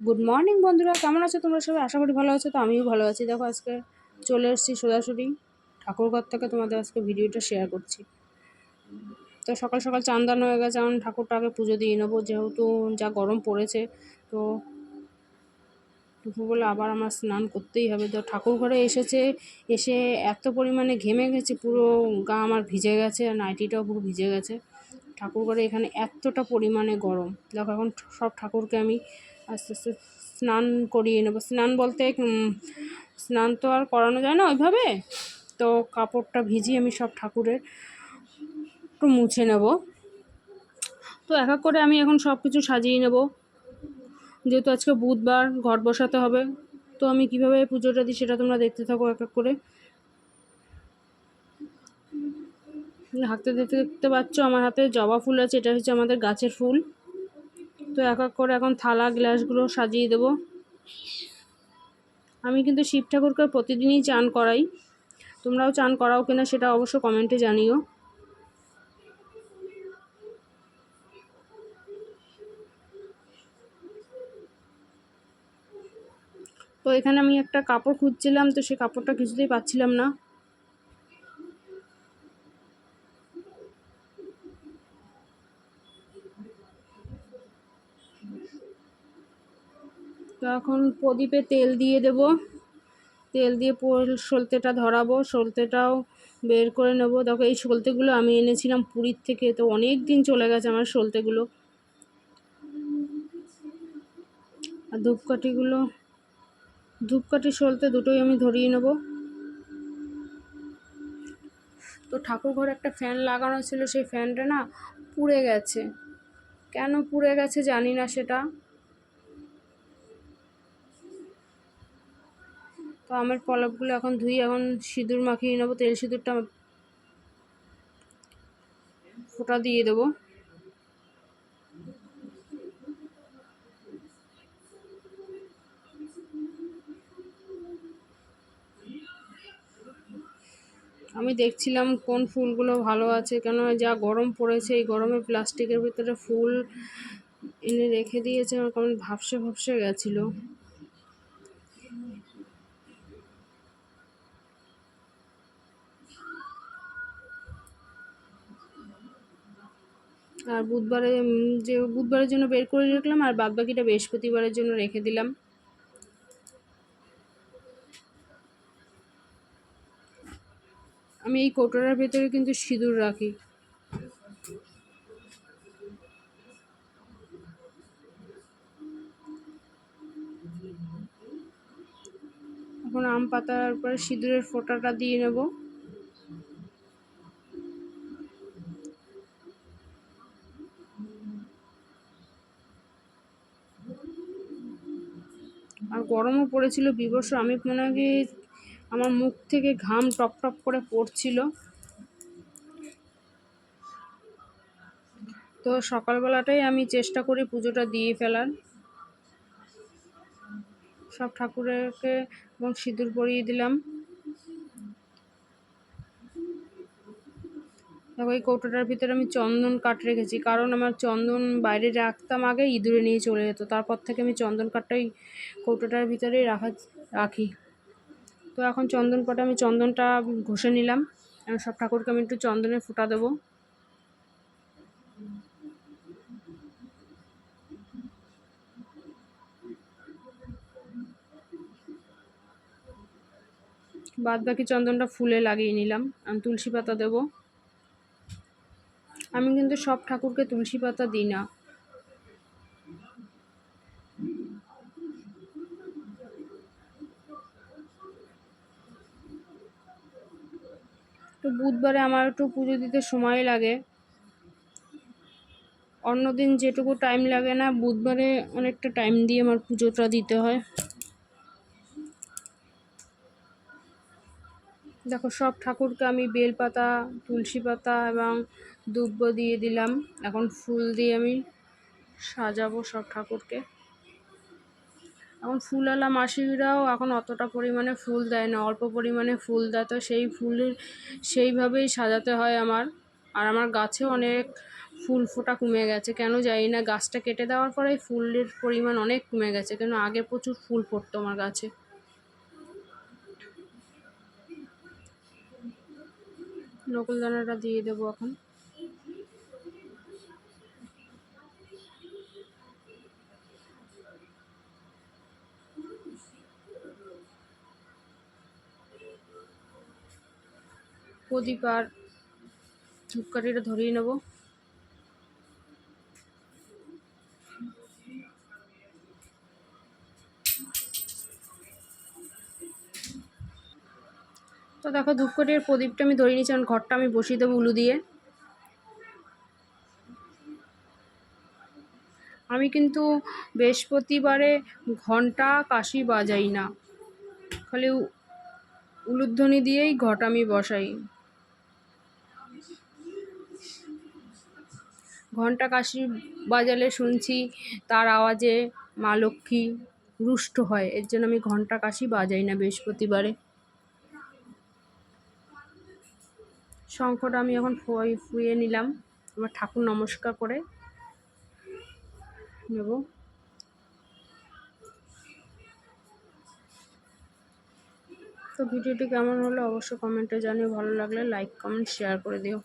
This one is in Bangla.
গুড মর্নিং বন্ধুরা। কেমন আছো তোমরা সবাই? আশা করি ভালো আছো। তো আমিও ভালো আছি। দেখো, আজকে চলে এসেছি সোজাসুরি ঠাকুরঘর থেকে। তোমাদের আজকে ভিডিওটা শেয়ার করছি। তো সকাল সকাল চান্দান হয়ে গেছে। এখন ঠাকুরটাকে পুজো দিয়ে নেব। যেহেতু যা গরম পড়েছে, তো দুপুরবেলা আবার আমার স্নান করতেই হবে। তো ঠাকুর ঘরে এসেছে। এসে এত পরিমাণে ঘেমে গেছে। পুরো গা আমার ভিজে গেছে আর নাইটিটাও পুরো ভিজে গেছে। ঠাকুর ঘরে এখানে এতটা পরিমাণে গরম। দেখো, এখন সব ঠাকুরকে আমি আস্তে আস্তে স্নান করিয়ে নেব। স্নান বলতে স্নান তো আর করানো যায় না ওইভাবে। তো কাপড়টা ভিজিয়ে আমি সব ঠাকুরের একটু মুছে নেব। তো এক এক করে আমি এখন সব কিছু সাজিয়ে নেব। যেহেতু আজকে বুধবার ঘর বসাতে হবে। তো আমি কীভাবে পুজোটা দিই সেটা তোমরা দেখতে থাকো এক এক করে। হাতে দেখতে দেখতে পাচ্ছ, আমার হাতে জবা ফুল আছে, এটা হচ্ছে আমাদের গাছের ফুল। তো এক এক করে এখন থালা, গ্লাসগুলো সাজিয়ে দেব। আমি কিন্তু শিব ঠাকুরকে প্রতিদিনই চান করাই। তোমরাও চান করাও কিনা সেটা অবশ্য কমেন্টে জানিও। তো এখানে আমি একটা কাপড় খুঁজছিলাম, তো সেই কাপড়টা কিছুতেই পাচ্ছিলাম না। এখন প্রদীপে তেল দিয়ে দেব। তেল দিয়ে সলতেটা ধরাবো। সলতেটাও বের করে নেব। দেখো, এই সলতেগুলো আমি এনেছিলাম পুরীর থেকে। তো অনেক দিন চলে গেছে আমার সলতেগুলো। আর ধূপকাঠিগুলো, ধূপকাঠি সলতে দুটোই আমি ধরিয়ে নেব। তো ঠাকুর ঘরে একটা ফ্যান লাগানো ছিল, সেই ফ্যানটা না পুড়ে গেছে। কেন পুড়ে গেছে জানি না সেটা। তো আমের পলকগুলো এখন ধুই, এখন সিঁদুর মাখিয়ে নেব, তেল সিঁদুরটা ফোটা দিয়ে দেবো। আমি দেখছিলাম কোন ফুলগুলো ভালো আছে, কেন যা গরম পড়েছে, এই গরমে প্লাস্টিকের ভিতরে ফুল এনে রেখে দিয়েছে, আমার কেমন ভাবসে ভাবসে গেছিল। আর বুধবারে যে বুধবারের জন্য বের করে রাখলাম আর বাদ বাকিটা বৃহস্পতিবারের জন্য রেখে দিলাম। আমি এই কৌটোটার ভেতরে কিন্তু সিঁদুর রাখি। এখন আম পাতার পরে সিঁদুরের ফোঁটাটা দিয়ে নেব। আর গরমও পড়েছিল বিবস আমি মনে হয় আমার মুখ থেকে ঘাম টপ টপ করে পড়ছিল। তো সকালবেলাটাই আমি চেষ্টা করি পুজোটা দিয়ে ফেলার। সব ঠাকুরকে এবং সিঁদুর পরিয়ে দিলাম। দেখো এই কৌটোটার ভিতরে আমি চন্দন কাঠ রেখেছি। কারণ আমার চন্দন বাইরে রাখতাম আগে, ইঁদুরে নিয়ে চলে যেত। তারপর থেকে আমি চন্দন কাঠটাই কৌটোটার ভিতরেই রাখা, রাখি। তো এখন চন্দন কাঠে আমি চন্দনটা ঘষে নিলাম। সব ঠাকুরকে আমি একটু চন্দনে ফুটা দেবো। বাদ বাকি চন্দনটা ফুলে লাগিয়ে নিলাম। আমি তুলসী পাতা দেবো। কিন্তু সব ঠাকুরকে তুলসী পাতা দিই না। তো বুধবারে আমার একটু পুজো দিতে সময় লাগে। অন্যদিন যেটুকু টাইম লাগে না, বুধবারে অনেকটা টাইম দিয়ে আমার পুজোটা দিতে হয়। দেখো, সব ঠাকুরকে আমি বেলপাতা, তুলসী পাতা এবং দুব্ব দিয়ে দিলাম। এখন ফুল দিয়ে আমি সাজাবো সব ঠাকুরকে। এখন ফুলওয়ালা মাসিরাও এখন অতটা পরিমাণে ফুল দেয় না, অল্প পরিমাণে ফুল দেয়। তো সেই ফুলের, সেইভাবেই সাজাতে হয় আমার। আর আমার গাছেও অনেক ফুল ফোটা কমে গেছে। কেন জানি না, গাছটা কেটে দেওয়ার পরে ফুলের পরিমাণ অনেক কমে গেছে। কেন, আগে প্রচুর ফুল ফুটতো আমার গাছে। নকুল দানাটা দিয়ে দেবো এখন। প্রদীপ আর ধূপকাঠিটা ধরিয়ে নেব। তো দেখো ধূপকাঠির প্রদীপটা আমি নিচ্ছি কারণ ঘরটা আমি বসিয়ে দেবো উলু দিয়ে। আমি কিন্তু বৃহস্পতিবারে ঘণ্টা কাশি বাজাই না, খালি উলুধ্বনি দিয়েই ঘট আমি বসাই। ঘণ্টা কাশি বাজালে শুনছি তার আওয়াজে মা লক্ষ্মী রুষ্ট হয়, এর জন্য আমি ঘণ্টা কাশি বাজাই না বৃহস্পতিবারে। শঙ্খটা আমি এখন ফুয়ে ফুয়ে নিলাম। আমার ঠাকুর নমস্কার করে নেব। তো ভিডিওটি কেমন হলো অবশ্যই কমেন্টে জানিয়ে ভালো লাগলে লাইক কমেন্ট শেয়ার করে দিও।